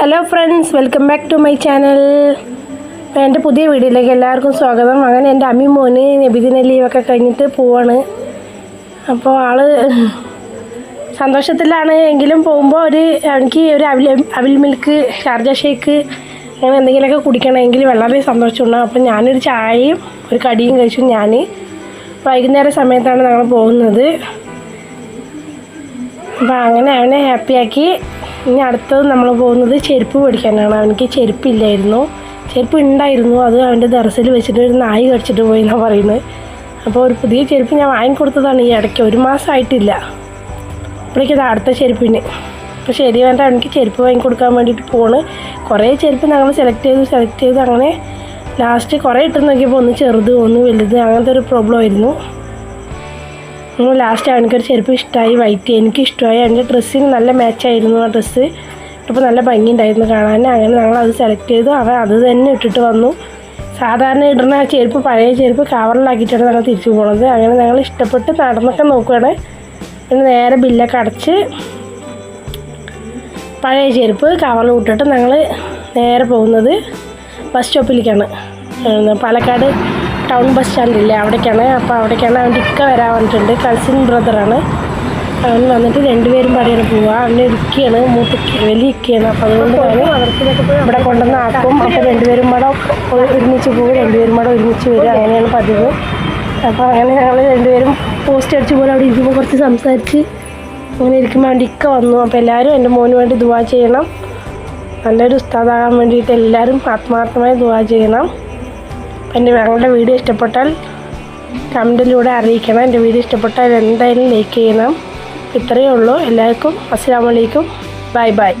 Hello friends welcome back to my channel എന്റെ പുതിയ വീഡിയോയിലേക്ക് എല്ലാവർക്കും സ്വാഗതം. അങ്ങനെ എന്റെ അമ്മി മോന് നബിദിന ലീവൊക്കെ കഴിഞ്ഞിട്ട് പോവാണ്. അപ്പോൾ ആൾ സന്തോഷത്തിലാണ്. എങ്കിലും പോകുമ്പോൾ ഒരു എനിക്ക് ഒരു അവിൽ അവിൽ മിൽക്ക് ഷാർജ ഷേക്ക് അങ്ങനെ എന്തെങ്കിലുമൊക്കെ കുടിക്കണമെങ്കിൽ വളരെ സന്തോഷമുണ്ടാകും അപ്പോൾ ഞാനൊരു ചായയും ഒരു കടിയും കഴിച്ചു ഞാൻ. വൈകുന്നേര സമയത്താണ് ഞങ്ങൾ പോകുന്നത്. അപ്പം അങ്ങനെ അവനെ ഹാപ്പിയാക്കി ഇനി അടുത്തത് നമ്മൾ പോകുന്നത് ചെരുപ്പ് മേടിക്കാനാണ്. അവനിക്ക് ചെരുപ്പില്ലായിരുന്നു. ചെരുപ്പ് ഉണ്ടായിരുന്നു. അത് അവന്റെ ദർസിൽ വെച്ചിട്ട് ഒരു നായി കടിച്ചിട്ട് പോയി എന്നാണ് പറയുന്നത്. അപ്പോൾ ഒരു പുതിയ ചെരുപ്പ് ഞാൻ വാങ്ങിക്കൊടുത്തതാണ്. ഈ ഇടയ്ക്ക് ഒരു മാസമായിട്ടില്ല അപ്പോഴേക്കും ഇത് അടുത്ത ചെരുപ്പിന്. അപ്പോൾ ശരി വേണ്ട. അവനിക്ക് ചെരുപ്പ് വാങ്ങിക്കൊടുക്കാൻ വേണ്ടിയിട്ട് പോണ്. കുറേ ചെരുപ്പ് ഞങ്ങൾ സെലക്ട് ചെയ്ത് സെലക്ട് ചെയ്ത്. അങ്ങനെ ലാസ്റ്റ് കുറേ ഇട്ട് നോക്കിയപ്പോൾ ഒന്ന് ചെറുത് ഒന്ന് വലുത് അങ്ങനത്തെ ഒരു പ്രോബ്ലം ആയിരുന്നു. അപ്പോൾ ലാസ്റ്റ് അവനക്കൊരു ചെരുപ്പ് ഇഷ്ടമായി വൈറ്റ് എനിക്ക് ഇഷ്ടമായി അവന്റെ ഡ്രസ്സിന് നല്ല മാച്ചായിരുന്നു ആ ഡ്രസ്സ് ഇട്ടപ്പോൾ നല്ല ഭംഗി ഭംഗിയുണ്ടായിരുന്നു കാണാൻ. അങ്ങനെ ഞങ്ങൾ അത് സെലക്ട് ചെയ്തു. അവൻ അത് തന്നെ ഇട്ടിട്ട് വന്നു. സാധാരണ ഇടുന്ന ആ ചെരുപ്പ് പഴയ ചെരുപ്പ് കവറിലാക്കിയിട്ടാണ് ഞങ്ങൾ തിരിച്ചു പോണത്. അങ്ങനെ ഞങ്ങൾ ഇഷ്ടപ്പെട്ട് നടന്നൊക്കെ നോക്കുകയാണ് പിന്നെ നേരെ ബില്ലൊക്കെ അടച്ച് പഴയ ചെരുപ്പ് കവറിൽ വിട്ടിട്ട് ഞങ്ങൾ നേരെ പോകുന്നത് ബസ് സ്റ്റോപ്പിലേക്കാണ് പാലക്കാട് ടൗൺ ബസ് സ്റ്റാൻഡില്ലേ? അവിടേക്കാണ്. അപ്പോൾ അവിടേക്കാണ് അവന്റെ ഇക്ക വരാൻ വന്നിട്ടുണ്ട് കസിൻ ബ്രദറാണ്. അവൻ വന്നിട്ട് രണ്ടുപേരും പാടിയാണ് പോവുക അവന്റെ ഇരിക്കുകയാണ് മൂത്തിക്ക് വലിയ ഇരിക്കുകയാണ് അപ്പോൾ അതുകൊണ്ട് ഞാൻ ഇവിടെ കൊണ്ടുവന്ന് ആക്കും. അപ്പോൾ രണ്ടുപേരും പാടെ ഒരുമിച്ച് പോകും രണ്ടുപേരും പാടെ ഒരുമിച്ച് വരും. അങ്ങനെയാണ് പതിവ്. അപ്പോൾ അങ്ങനെ ഞങ്ങൾ രണ്ടുപേരും പോസ്റ്റ് അടിച്ച് പോലെ അവിടെ ഇരിക്കുമ്പോൾ കുറച്ച് സംസാരിച്ച് അങ്ങനെ ഇരിക്കുമ്പോൾ അവന്റെ ഇക്ക വന്നു. അപ്പോൾ എല്ലാവരും എന്റെ മോന് വേണ്ടി ദുവാ ചെയ്യണം. നല്ലൊരു ഉസ്താദാകാൻ വേണ്ടിയിട്ട് എല്ലാവരും ആത്മാർത്ഥമായി ദുവാ ചെയ്യണം. എന്റെ ഞങ്ങളുടെ വീഡിയോ ഇഷ്ടപ്പെട്ടാൽ കമന്റിലൂടെ അറിയിക്കണം. എന്റെ വീഡിയോ ഇഷ്ടപ്പെട്ടാൽ എന്തായാലും ലൈക്ക് ചെയ്യണം. ഇത്രയേ ഉള്ളൂ. എല്ലാവർക്കും അസ്സാം വലൈക്കും ബൈ ബൈ.